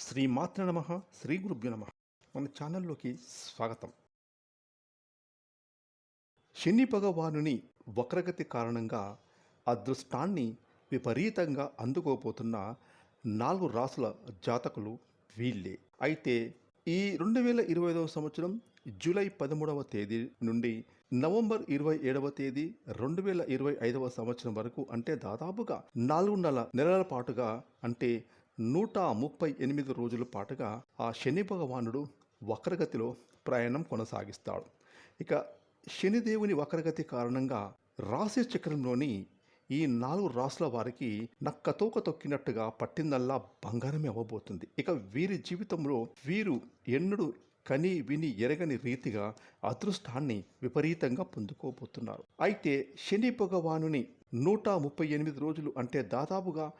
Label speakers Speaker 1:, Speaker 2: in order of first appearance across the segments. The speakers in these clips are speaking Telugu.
Speaker 1: శ్రీమాత్ర నమ శ్రీ గురుభ్యో నమ. మన ఛానల్లోకి స్వాగతం. శని భగవానుని వక్రగతి కారణంగా అదృష్టాన్ని విపరీతంగా అందుకోపోతున్న నాలుగు రాసుల జాతకులు వీళ్ళే. అయితే ఈ రెండు వేల ఇరవై ఐదవ సంవత్సరం జూలై పదమూడవ తేదీ నుండి నవంబర్ ఇరవై ఏడవ తేదీ రెండు వేల ఇరవై ఐదవ సంవత్సరం వరకు అంటే దాదాపుగా నాలుగున్నర నెలల పాటుగా అంటే నూట ముప్పై ఎనిమిది రోజుల పాటుగా ఆ శని భగవానుడు వక్రగతిలో ప్రయాణం కొనసాగిస్తాడు. ఇక శనిదేవుని వక్రగతి కారణంగా రాశి చక్రంలోని ఈ నాలుగు రాసుల వారికి నక్కతోక తొక్కినట్టుగా పట్టిందల్లా బంగారమే అవ్వబోతుంది. ఇక వీరి జీవితంలో వీరు ఎన్నడూ కని విని ఎరగని రీతిగా అదృష్టాన్ని విపరీతంగా పొందుకోబోతున్నారు. అయితే శని భగవానుని నూట ముప్పై ఎనిమిది రోజులు అంటే దాదాపుగా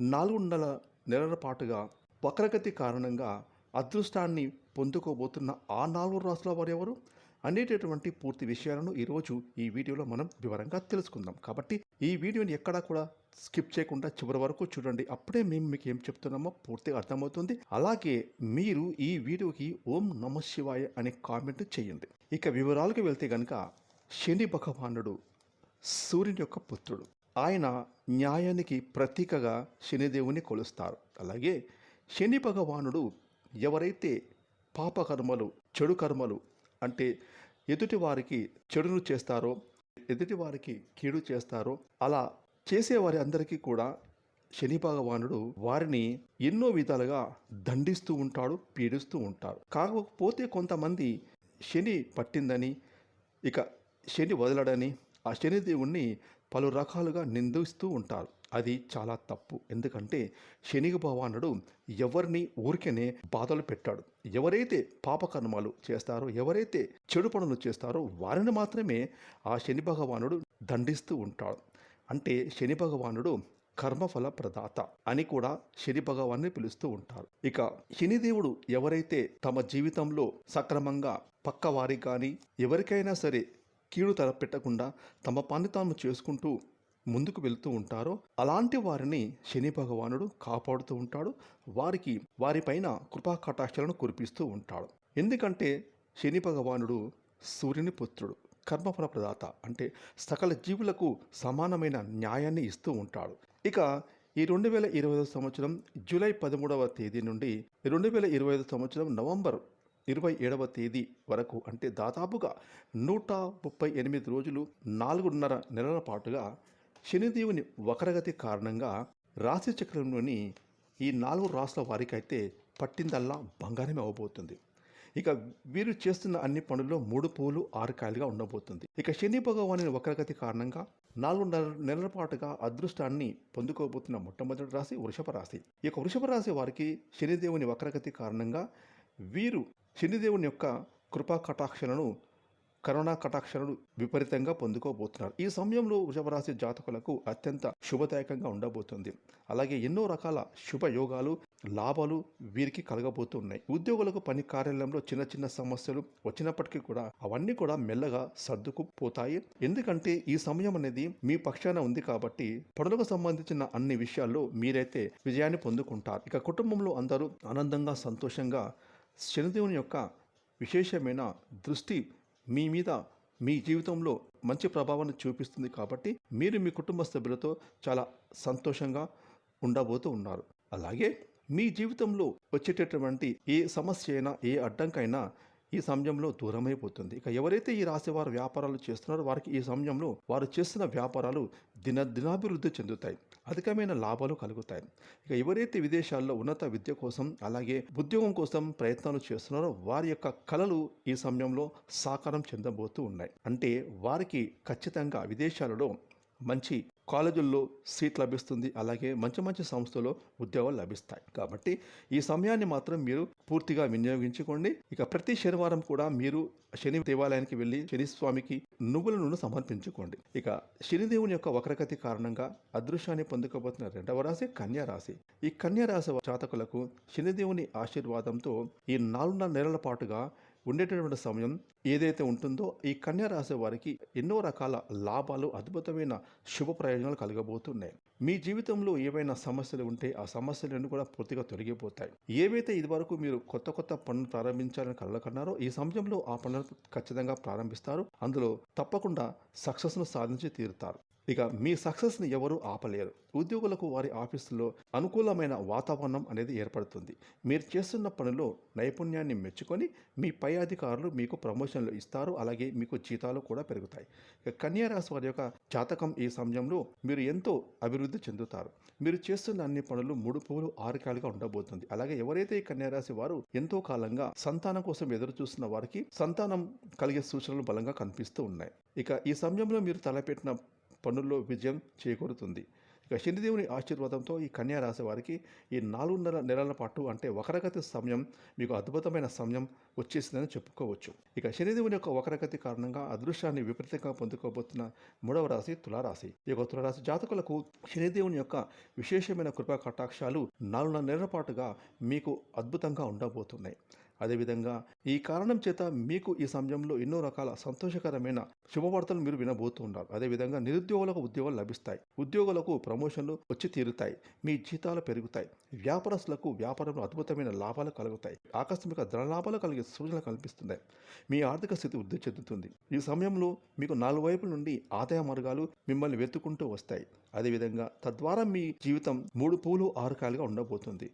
Speaker 1: నాలుగున్నర నెలల పాటుగా వక్రగతి కారణంగా అదృష్టాన్ని పొందుకోబోతున్న ఆ నాలుగు రాసుల వారెవరు అనేటటువంటి పూర్తి విషయాలను ఈరోజు ఈ వీడియోలో మనం వివరంగా తెలుసుకుందాం. కాబట్టి ఈ వీడియోని ఎక్కడా కూడా స్కిప్ చేయకుండా చివరి వరకు చూడండి. అప్పుడే మేము మీకు ఏం చెప్తున్నామో పూర్తిగా అర్థమవుతుంది. అలాగే మీరు ఈ వీడియోకి ఓం నమ శివాయ అనే కామెంట్ చేయండి. ఇక వివరాలకు వెళ్తే కనుక శని భగవానుడు సూర్యుని యొక్క పుత్రుడు. ఆయన న్యాయానికి ప్రతీకగా శనిదేవుని కొలుస్తారు. అలాగే శని భగవానుడు ఎవరైతే పాపకర్మలు చెడు కర్మలు అంటే ఎదుటి వారికి చెడును చేస్తారో ఎదుటి వారికి కీడు చేస్తారో అలా చేసేవారి అందరికీ కూడా శని భగవానుడు వారిని ఎన్నో విధాలుగా దండిస్తూ ఉంటాడు పీడిస్తూ ఉంటాడు. కాకపోతే కొంతమంది శని పట్టిందని ఇక శని వదలడని ఆ శనిదేవుణ్ణి పలు రకాలుగా నిందిస్తూ ఉంటారు. అది చాలా తప్పు. ఎందుకంటే శనిగ భగవానుడు ఎవరిని ఊరికనే బాధలు పెట్టాడు. ఎవరైతే పాపకర్మాలు చేస్తారో ఎవరైతే చెడు పనులు చేస్తారో వారిని మాత్రమే ఆ శని భగవానుడు దండిస్తూ ఉంటాడు. అంటే శని భగవానుడు కర్మఫల ప్రదాత అని కూడా శని భగవాన్ని పిలుస్తూ ఉంటారు. ఇక శనిదేవుడు ఎవరైతే తమ జీవితంలో సక్రమంగా పక్కవారికి కానీ ఎవరికైనా సరే కీడు తలపెట్టకుండా తమ పని తాము చేసుకుంటూ ముందుకు వెళ్తూ ఉంటారో అలాంటి వారిని శని భగవానుడు కాపాడుతూ ఉంటాడు వారికి వారిపైన కృపా కటాక్షలను కురిపిస్తూ ఉంటాడు. ఎందుకంటే శని భగవానుడు సూర్యుని పుత్రుడు కర్మఫల ప్రదాత అంటే సకల జీవులకు సమానమైన న్యాయాన్ని ఇస్తూ ఉంటాడు. ఇక ఈ రెండు వేల ఇరవై ఐదు సంవత్సరం జూలై పదమూడవ తేదీ నుండి రెండు వేల ఇరవై ఐదు సంవత్సరం నవంబర్ ఇరవై ఏడవ తేదీ వరకు అంటే దాదాపుగా నూట ముప్పై ఎనిమిది రోజులు నాలుగున్నర నెలల పాటుగా శనిదేవుని వక్రగతి కారణంగా రాశి చక్రంలోని ఈ నాలుగు రాసుల వారికైతే పట్టిందల్లా బంగారమే అవ్వబోతుంది ఇక వీరు చేస్తున్న అన్ని పనుల్లో మూడు పూలు ఆరు కాయలుగా ఉండబోతుంది. ఇక శని భగవాని వక్రగతి కారణంగా నాలుగున్నర నెలల పాటుగా అదృష్టాన్ని పొందుకోబోతున్న మొట్టమొదటి రాశి వృషభ రాశి. ఇక వృషభ రాశి వారికి శనిదేవుని వక్రగతి కారణంగా వీరు శనిదేవుని యొక్క కృపా కటాక్షలను కరోనా కటాక్షలను విపరీతంగా పొందుకోబోతున్నారు. ఈ సమయంలో వృషభరాశి జాతకులకు అత్యంత శుభదాయకంగా ఉండబోతుంది. అలాగే ఎన్నో రకాల శుభయోగాలు లాభాలు వీరికి కలగబోతున్నాయి ఉద్యోగులకు పని కార్యాలయంలో చిన్న చిన్న సమస్యలు వచ్చినప్పటికీ కూడా అవన్నీ కూడా మెల్లగా సర్దుకుపోతాయి. ఎందుకంటే ఈ సమయం అనేది మీ పక్షాన ఉంది కాబట్టి పనులకు సంబంధించిన అన్ని విషయాల్లో మీరైతే విజయాన్ని పొందుకుంటారు. ఇక కుటుంబంలో అందరూ ఆనందంగా సంతోషంగా శనిదేవుని యొక్క విశేషమైన దృష్టి మీ మీద మీ జీవితంలో మంచి ప్రభావాన్ని చూపిస్తుంది కాబట్టి మీరు మీ కుటుంబ సభ్యులతో చాలా సంతోషంగా ఉండబోతూ ఉన్నారు. అలాగే మీ జీవితంలో వచ్చేటటువంటి ఏ సమస్య అయినా ఏ అడ్డంకైనా ఈ సమయంలో దూరమైపోతుంది. ఇక ఎవరైతే ఈ రాశి వారు వ్యాపారాలు చేస్తున్నారో వారికి ఈ సమయంలో వారు చేస్తున్న వ్యాపారాలు దిన దినాభివృద్ధి చెందుతాయి. అధికమైన లాభాలు కలుగుతాయి. ఇక ఎవరైతే విదేశాల్లో ఉన్నత విద్య కోసం అలాగే ఉద్యోగం కోసం ప్రయత్నాలు చేస్తున్నారో వారి యొక్క కళలు ఈ సమయంలో సాకారం చెందబోతూ ఉన్నాయి. అంటే వారికి ఖచ్చితంగా విదేశాలలో మంచి కాలేజీల్లో సీట్ లభిస్తుంది. అలాగే మంచి మంచి సంస్థలో ఉద్యోగాలు లభిస్తాయి. కాబట్టి ఈ సమయాన్ని మాత్రం మీరు పూర్తిగా వినియోగించుకోండి. ఇక ప్రతి శనివారం కూడా మీరు శని దేవాలయానికి వెళ్ళి శని స్వామికి నువ్వుల నూనె సమర్పించుకోండి. ఇక శనిదేవుని యొక్క వక్రగతి కారణంగా అదృశ్యాన్ని పొందుకోబోతున్న రెండవ రాశి కన్యా రాశి. ఈ కన్యా రాశి జాతకులకు శనిదేవుని ఆశీర్వాదంతో ఈ నాలుగున్నర నెలల పాటుగా ఉండేటటువంటి సమయం ఏదైతే ఉంటుందో ఈ కన్యా రాశి వారికి ఎన్నో రకాల లాభాలు అద్భుతమైన శుభ ప్రయోజనాలు కలగబోతున్నాయి. మీ జీవితంలో ఏవైనా సమస్యలు ఉంటే ఆ సమస్యలన్నీ కూడా పూర్తిగా తొలగిపోతాయి. ఏవైతే ఇదివరకు మీరు కొత్త కొత్త పనులు ప్రారంభించాలని కలకన్నారో ఈ సమయంలో ఆ పనులను ఖచ్చితంగా ప్రారంభిస్తారు. అందులో తప్పకుండా సక్సెస్ను సాధించి తీరుతారు. ఇక మీ సక్సెస్ని ఎవరూ ఆపలేరు. ఉద్యోగులకు వారి ఆఫీసులో అనుకూలమైన వాతావరణం అనేది ఏర్పడుతుంది. మీరు చేస్తున్న పనిలో నైపుణ్యాన్ని మెచ్చుకొని మీ పై అధికారులు మీకు ప్రమోషన్లు ఇస్తారు. అలాగే మీకు జీతాలు కూడా పెరుగుతాయి. కన్యా రాశి వారి యొక్క జాతకం ఈ సమయంలో మీరు ఎంతో అభివృద్ధి చెందుతారు. మీరు చేస్తున్న అన్ని పనులు మూడు పువ్వులు ఆరుకాలుగా ఉండబోతుంది. అలాగే ఎవరైతే ఈ కన్యా రాశి వారు ఎంతో కాలంగా సంతానం కోసం ఎదురు చూస్తున్న వారికి సంతానం కలిగే సూచనలు బలంగా కనిపిస్తూ ఉన్నాయి. ఇక ఈ సమయంలో మీరు తలపెట్టిన పనుల్లో విజయం చేకూరుతుంది. ఇక శనిదేవుని ఆశీర్వాదంతో ఈ కన్యా రాశి వారికి ఈ నాలుగున్నర నెలల పాటు అంటే వక్రగతి సమయం మీకు అద్భుతమైన సమయం వచ్చేసిందని చెప్పుకోవచ్చు. ఇక శనిదేవుని యొక్క వక్రగతి కారణంగా అదృశ్యాన్ని విపరీతంగా పొందుకోబోతున్న మూడవ రాశి తులారాశి. ఈ యొక్క తులారాశి జాతకులకు శనిదేవుని యొక్క విశేషమైన కృపా కటాక్షాలు నాలుగున్నర నెలల పాటుగా మీకు అద్భుతంగా ఉండబోతున్నాయి. అదేవిధంగా ఈ కారణం చేత మీకు ఈ సమయంలో ఎన్నో రకాల సంతోషకరమైన శుభవార్తలు మీరు వినబోతూ ఉన్నారు. అదేవిధంగా నిరుద్యోగులకు ఉద్యోగాలు లభిస్తాయి. ఉద్యోగులకు ప్రమోషన్లు వచ్చి తీరుతాయి. మీ జీతాలు పెరుగుతాయి. వ్యాపారస్తులకు వ్యాపారంలో అద్భుతమైన లాభాలు కలుగుతాయి. ఆకస్మిక ధనలాభాలు కలిగే సూచనలు కల్పిస్తున్నాయి మీ ఆర్థిక స్థితి వృద్ధి చెందుతుంది. ఈ సమయంలో మీకు నాలుగు వైపుల నుండి ఆదాయ మార్గాలు మిమ్మల్ని వెతుకుంటూ వస్తాయి. అదేవిధంగా తద్వారా మీ జీవితం మూడు పూలు ఆరు కాయలుగా ఉండబోతుంది.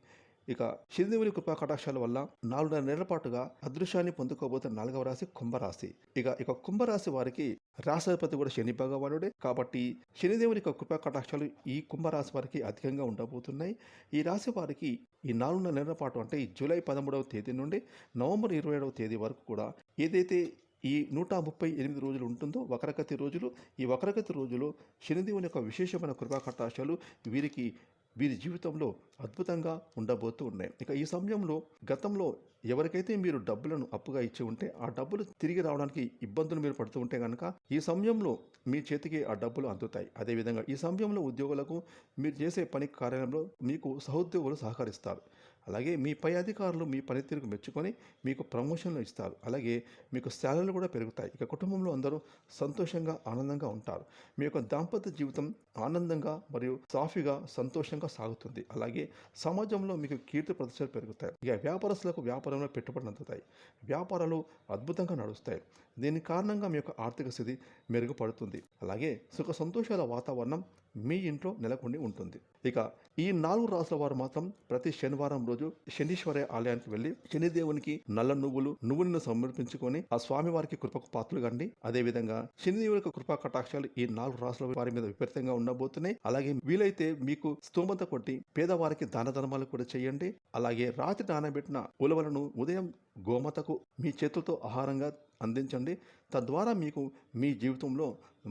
Speaker 1: ఇక శ్రీదేవుని కృపా కటాక్షాల వల్ల నాలుగున్నర నెలల పాటుగా అదృశ్యాన్ని పొందుకోబోతున్న నాలుగవ రాశి కుంభరాశి. ఇక ఇక కుంభరాశి వారికి రాష్ట్రపతి కూడా శని భగవానుడే. కాబట్టి శనిదేవుని యొక్క కృపా కటాక్షాలు ఈ కుంభరాశి వారికి అధికంగా ఉండబోతున్నాయి. ఈ రాశి వారికి ఈ నాలుగున్నర నెలల పాటు అంటే ఈ జూలై పదమూడవ తేదీ నుండి నవంబర్ ఇరవై ఏడవ తేదీ వరకు కూడా ఏదైతే ఈ నూట ముప్పై ఎనిమిది రోజులు ఉంటుందో వక్రగతి రోజులు ఈ వక్రగతి రోజులు శనిదేవుని యొక్క విశేషమైన కృపా కటాక్షాలు వీరికి వీరి జీవితంలో అద్భుతంగా ఉండబోతూ ఉన్నాయి. ఇక ఈ సమయంలో గతంలో ఎవరికైతే మీరు డబ్బులను అప్పుగా ఇచ్చి ఉంటే ఆ డబ్బులు తిరిగి రావడానికి ఇబ్బందులు మీరు పడుతూ ఉంటే కనుక ఈ సమయంలో మీ చేతికి ఆ డబ్బులు అందుతాయి. అదేవిధంగా ఈ సమయంలో ఉద్యోగులకు మీరు చేసే పని కార్యాలయంలో మీకు సహోద్యోగులు సహకరిస్తారు. అలాగే మీ పై అధికారులు మీ పనితీరుకు మెచ్చుకొని మీకు ప్రమోషన్లు ఇస్తారు. అలాగే మీకు శాలరీలు కూడా పెరుగుతాయి. ఇక కుటుంబంలో అందరూ సంతోషంగా ఆనందంగా ఉంటారు. మీ యొక్క దాంపత్య జీవితం ఆనందంగా మరియు సాఫీగా సంతోషంగా సాగుతుంది. అలాగే సమాజంలో మీకు కీర్తి ప్రదర్శనలు పెరుగుతాయి. ఇక వ్యాపారస్తులకు వ్యాపారంలో పెట్టుబడులు అందుతాయి. వ్యాపారాలు అద్భుతంగా నడుస్తాయి. దీని కారణంగా మీ యొక్క ఆర్థిక స్థితి మెరుగుపడుతుంది. అలాగే సుఖ సంతోషాల వాతావరణం మీ ఇంట్లో నెలకొని ఉంటుంది. ఇక ఈ నాలుగు రాసుల వారు మాత్రం ప్రతి శనివారం రోజు శనీశ్వర ఆలయానికి వెళ్ళి శనిదేవునికి నల్ల నువ్వులు నువ్వులను సమర్పించుకొని ఆ స్వామి వారికి కృపకు పాత్రలు కండి. అదేవిధంగా శనిదేవుని యొక్క కృపా కటాక్షాలు ఈ నాలుగు రాసుల వారి మీద విపరీతంగా ఉండబోతున్నాయి. అలాగే వీలైతే మీకు స్తోమత కొట్టి పేదవారికి దాన ధర్మాలు కూడా చేయండి. అలాగే రాత్రి నానబెట్టిన ఉలవలను ఉదయం గోమతకు మీ చేతులతో ఆహారంగా అందించండి. తద్వారా మీకు మీ జీవితంలో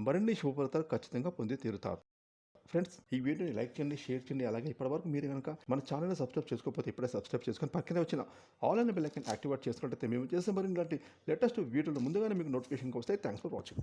Speaker 1: మరిన్ని శుభఫలితాలు ఖచ్చితంగా పొంది తీరుతారు. ఫ్రెండ్స్ ఈ వీడియోని లైక్ చేయండి షేర్ చేయండి. అలాగే ఇప్పటివరకు మీరు కనుక మన ఛానల్ని సబ్స్క్రైబ్ చేసుకోకపోతే ఇప్పుడే సబ్స్క్రైబ్ చేసుకొని పక్కనే వచ్చిన ఆల్ అనే బెల్ ఐకన్ యాక్టివేట్ చేసుకుంటే మేము చేసే మరి ఇలాంటి లేటెస్ట్ వీడియోలు ముందుగానే మీకు నోటిఫికేషన్కి వస్తాయి. Thanks for watching